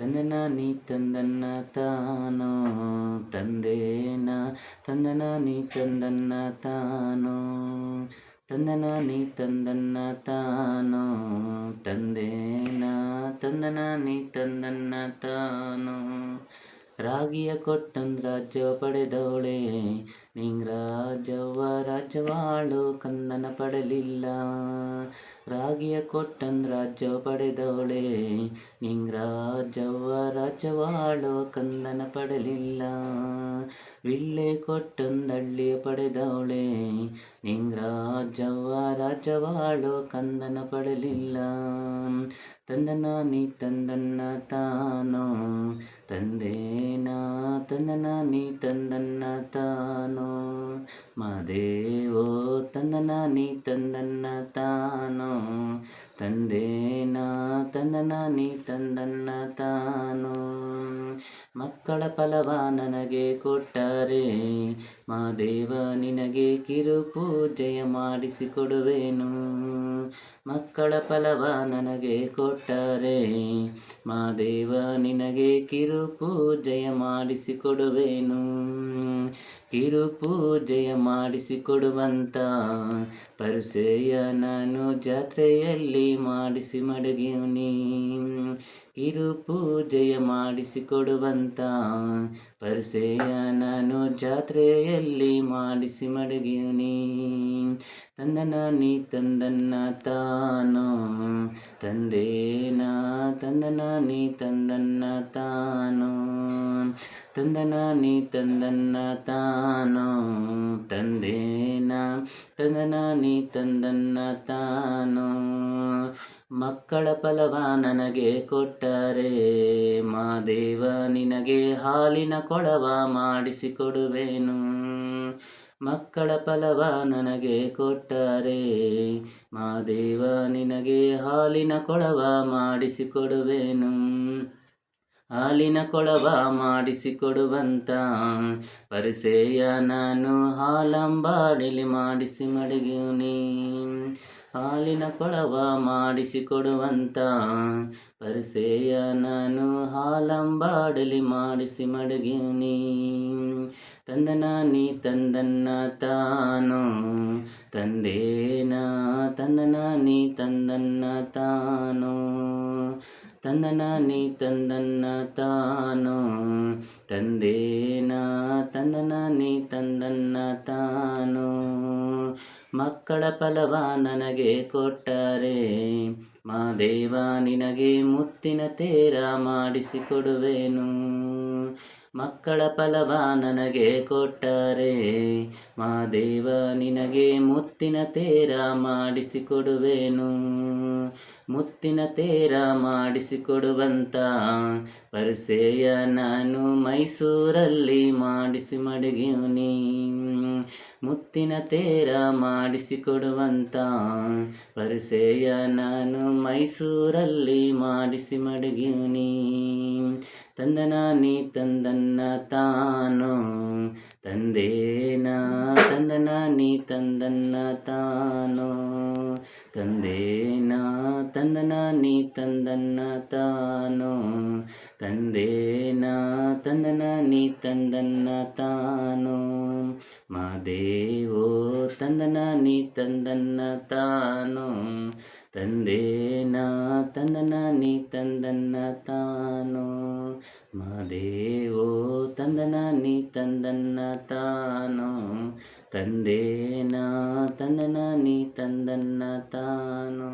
ತಂದನ ನೀ ತಂದನ್ನ ತಾನೋ. ತಂದೇನ ತಂದನ ನೀ ತಂದನ್ನ ತಾನೋ. ತಂದನ ನೀ ತಂದನ್ನ ತಾನೋ. ತಂದೇನ ತಂದನ ನೀ ತಂದನ್ನ ತಾನೋ. ರಾಗಿಯ ಕೊಟ್ಟಂದ್ರ ರಾಜ್ಯ ಪಡೆದವಳೆ ನಿಂಗ್ ರಾಜವಾಳು ಕಂದನ ಪಡಲಿಲ್ಲ. ರಾಗಿಯ ಕೊಟ್ಟಂದ್ ರಾಜ್ಯ ಪಡೆದವಳೆ. ನಿಂಗ್ರಾಜವ್ವ ರಾಜವಾಳು ಕಂದನ ಪಡಲಿಲ್ಲ. ವಿಳ್ಳೆ ಕೊಟ್ಟೊಂದಳ್ಳಿಯ ಪಡೆದವಳೆ. ನಿಂಗ್ರಾಜವ್ವ ರಾಜವಾಳು ಕಂದನ ಪಡಲಿಲ್ಲ. ತಂದನ ನೀ ತಂದನ್ನ ತಾನೋ ತಂದೇನ ತಂದನ ನೀ ತಂದನ್ನ ತಾನೋ ಮಾದೇವೋ ತಂದನ ನೀ ತಂದನ್ನ ತಾನೋ ತಂದೇನ ತಂದನ ನೀ ತಂದನ್ನ ತಾನೋ ಮಕ್ಕಳ ಫಲವ ನನಗೆ ಕೊಟ್ಟರೆ ಮಾದೇವ ನಿನಗೆ ಕಿರು ಪೂಜೆಯ ಮಾಡಿಸಿಕೊಡುವೆನು. ಮಕ್ಕಳ ಫಲವ ನನಗೆ ಕೊಟ್ಟರೆ ಮಾದೇವ ನಿನಗೆ ಕಿರು ಪೂಜೆಯ ಮಾಡಿಸಿಕೊಡುವೆನು. ಕಿರು ಪೂಜೆಯ ಮಾಡಿಸಿಕೊಡುವಂತ ಪರಿಸೆಯ ನಾನು ಜಾತ್ರೆಯಲ್ಲಿ ಮಾಡಿಸಿ ಮಡಗಿವ್ನಿ ಕಿರು ಪೂಜೆಯ ಮಾಡಿಸಿಕೊಡುವಂತ ಪರಿಸೆಯ ನಾನು ಜಾತ್ರೆಯಲ್ಲಿ ಮಾಡಿಸಿ ಮಡಗಿನಿ ತಂದನ, ನೀ ತಂದನ್ನ ತಾನು. ತಂದೇನ, ತಂದನ, ನೀ ತಂದನ್ನ ತಾನು. ತಂದನ, ನೀ ತಂದನ್ನ ತಾನು. ತಂದೇನ, ತಂದನ, ನೀ ತಂದನ್ನ ತಾನೋ. ಮಕ್ಕಳ ಫಲವ ನನಗೆ ಕೊಟ್ಟರೆ ಮಾದೇವ ನಿನಗೆ ಹಾಲಿನ ಕೊಳವ ಮಾಡಿಸಿಕೊಡುವೆನು. ಮಕ್ಕಳ ಫಲವ ನನಗೆ ಕೊಟ್ಟರೆ ಮಾದೇವ ನಿನಗೆ ಹಾಲಿನ ಕೊಳವ ಮಾಡಿಸಿಕೊಡುವೆನು. ಹಾಲಿನ ಕೊಳವ ಮಾಡಿಸಿಕೊಡುವಂತ ಪರಿಸೆಯ ನಾನು ಹಾಲಂಬಾಡಿಲಿ ಮಾಡಿಸಿ ಮಡಗಿವನಿ ಹಾಲಿನ ಕೊಳವ ಮಾಡಿಸಿಕೊಡುವಂತ ಪರಿಸೆಯ ನಾನು ಹಾಲಂಬಾಡಲಿ ಮಾಡಿಸಿ ಮಡಗಿವನಿ ತಂದನ ನೀ ತಂದನ್ನ ತಾನು, ತಂದೇನ ತಂದನ ನೀ ತಂದನ್ನ ತಾನೋ. ತಂದನ ನೀ ತಂದನ್ನ ತಾನು. ತಂದೇನ ತಂದನ ನೀ ತಂದನ್ನ ತಾನು. ಮಕ್ಕಳ ಫಲವ ನನಗೆ ಕೊಟ್ಟರೆ ಮಾದೇವ ನಿನಗೆ ಮುತ್ತಿನ ತೇರ ಮಾಡಿಸಿಕೊಡುವೆನು. ಮಕ್ಕಳ ಫಲವ ನನಗೆ ಕೊಟ್ಟರೆ ಮಾದೇವ ನಿನಗೆ ಮುತ್ತಿನ ತೇರ ಮಾಡಿಸಿಕೊಡುವೆನು. ಮುತ್ತಿನ ತೇರ ಮಾಡಿಸಿಕೊಡುವಂತ ಪರಿಸೆಯ ನಾನು ಮೈಸೂರಲ್ಲಿ ಮಾಡಿಸಿ ಮಡಗಿವನಿ ಮುತ್ತಿನ ತೇರ ಮಾಡಿಸಿಕೊಡುವಂತ ಪರಿಸೆಯ ನಾನು ಮೈಸೂರಲ್ಲಿ ಮಾಡಿಸಿ ಮಡಗಿವ್ನಿ ತಂದನ ನೀ ತಂದನ್ನ ತಾನೋ ತಂದೇನ ತಂದನ ನೀ ತಂದನ್ನ ತಾನೋ ತಂದೇನ ತಂದನ ನೀ ತಂದನ್ನ ತಾನೋ ತಂದೇನ ತಂದನ ನೀ ತಂದನ್ನ ತಾನೋ ಮಾದೇವೋ ತಂದನ ನೀ ತಂದನ್ನ ತಾನೋ ತಂದೇನ ನೀ ತಂದನ್ನ ತಾನೋ. ಮಾದೇವೋ ನೀ ತಂದನ್ನ ತಾನೋ. ತಂದೇನ ತಂದನ ನೀ ತಂದನ್ನ ತಾನೋ.